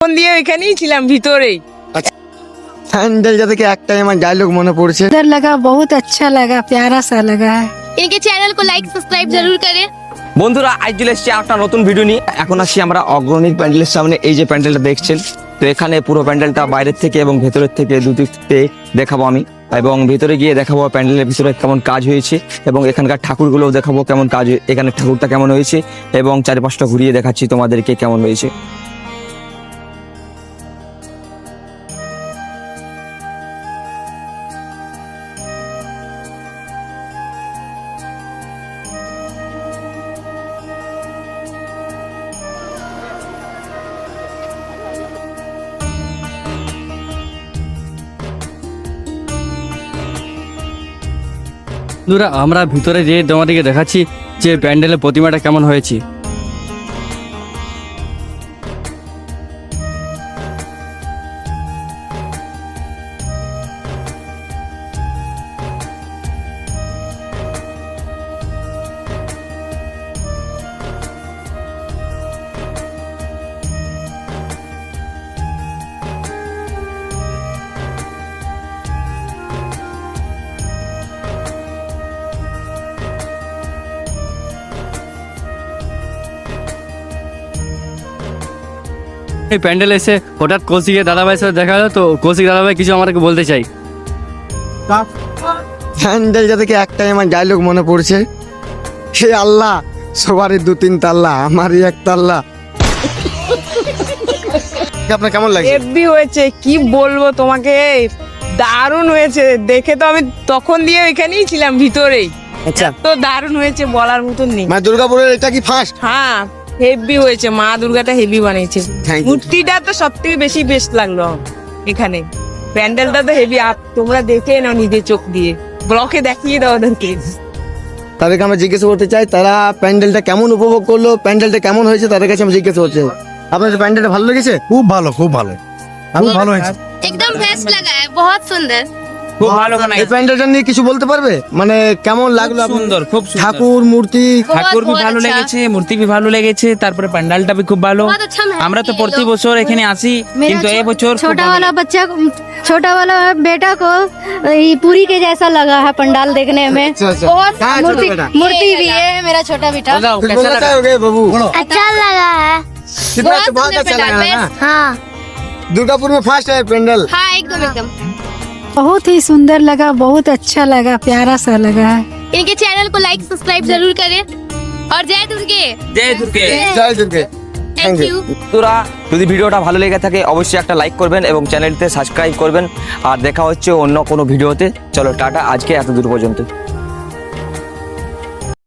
Phone দিয়ে ওইখানেই ছিলাম ভিতরেই স্যান্ডেল যা থেকে একটাই আমার ডায়লগ মনে পড়ছে सुंदर लगा बहुत अच्छा लगा प्यारा सा लगा है इनके चैनल को लाइक सब्सक्राइब जरूर करें বন্ধুরা আজ চলে এসেছি একটা নতুন ভিডিও নিয়ে এখন আসছি আমরা অগ্রণিক প্যান্ডেলের সামনে এই যে প্যান্ডেলটা দেখছেন তো এখানে পুরো প্যান্ডেলটা বাইরের থেকে এবং ভেতরের থেকে দুদিকতে দেখাবো আমি এবং ভেতরে গিয়ে দেখাবো প্যান্ডেলের ভিতরে কেমন কাজ হয়েছে এবং এখানকার ঠাকুরগুলোও দেখাবো কেমন কাজ হয়ে- এখানে ঠাকুরটা কেমন হয়েছে এবং চারিপাশটা ঘুরিয়ে দেখাচ্ছি তোমাদেরকে কেমন হয়েছে বন্ধুরা আমরা ভিতরে যে তোমাদেরকে দেখাচ্ছি যে প্যান্ডেলের প্রতিমাটা কেমন হয়েছে। এই প্যান্ডেল এসে হঠাৎ কৌশিকের দাদাভাই সাথে দেখা হলো তো কৌশিক দাদাভাই কিছু আমাকে বলতে চাই। স্যান্ডেল যা থেকে একটাই আমার ডায়লগ মনে পড়ছে? হে আল্লাহ সবারই দু তিন তাল্লা আমারই এক তাল্লা। আপনার কেমন লাগে এফবি হয়েছে কি বলব তোমাকে? দারুণ হয়েছে দেখে তো আমি তখন দিয়ে ওইখানেই ছিলাম ভিতরেই। আচ্ছা। তো দারুণ হয়েছে বলার মতন নেই। মা দুর্গাপুরের এটা কি ফার্স্ট হ্যাঁ। হেভি হয়েছে মা দুর্গাটা হেভি বানিয়েছে। মূর্তিটা তো সব থেকে বেশি বেস্ট লাগল এখানে। প্যান্ডেলটা তো হেভি আপ তোমরা দেখে নাও নিজের চোখ দিয়ে। ব্লকে দেখিয়ে দাও ওদেরকে। তাদেরকে আমরা জিজ্ঞেস করতে চাই তারা প্যান্ডেলটা কেমন উপভোগ করল প্যান্ডেলটা কেমন হয়েছে তাদের কাছে আমি জিজ্ঞেস করছে আপনার প্যান্ডেলটা ভালো লেগেছে? খুব ভালো খুব ভালো। খুব ভালো হয়েছে। একদম বেস্ট লাগা বহুত সুন্দর। খুব ভালো এই প্যান্ডেলটা নিয়ে কিছু বলতে পারবে মানে কেমন লাগলো আপনার? সুন্দর খুব সুন্দর ঠাকুর মূর্তি बहुत ঠাকুর भी बहुत ভালো अच्छा। লেগেছে মূর্তি भी ভালো লেগেছে তারপরে প্যান্ডালটা भी খুব ভালো बहुत अच्छा महल আমরা তো किए প্রতি लोग। বছর এখানে আসি मेरा কিন্তু छो- এই বছর খুব छोटा ভালো वाला बच्चा छोटा वाला बेटा को ये पूरी के जैसा लगा है पंडाल देखने में अच्छा, अच्छा। बहुत कहाँ है छोटा मूर्ति बेटा? मूर्ति भी है मेरा छोटा बेटा बताओ कुछ कैसा बोलना लगा चाहोगे बाबू अच्छा लगा है कितना बहुत अच्छा बहुत सुंदर अच्छा लगा पंडाल ना बेस्ट हाँ दुर्गापुर में फर्स्ट है पेंडल हाँ एकदम एकदम बहुत ही सुंदर लगा बहुत अच्छा लगा प्यारा सा लगा है इनके चैनल को लाइक सब्सक्राइब जरूर करें और जय दुर्गे জয় দুর্গে জয় দুর্গে थैंक you. यू বন্ধুরা যদি ভিডিওটা ভালো লেগে থাকে অবশ্যই একটা লাইক করবেন এবং চ্যানেলতে সাবস্ক্রাইব করবেন আর দেখা হচ্ছে অন্য কোনো ভিডিওতে চলো টাটা আজকে এত দূর পর্যন্ত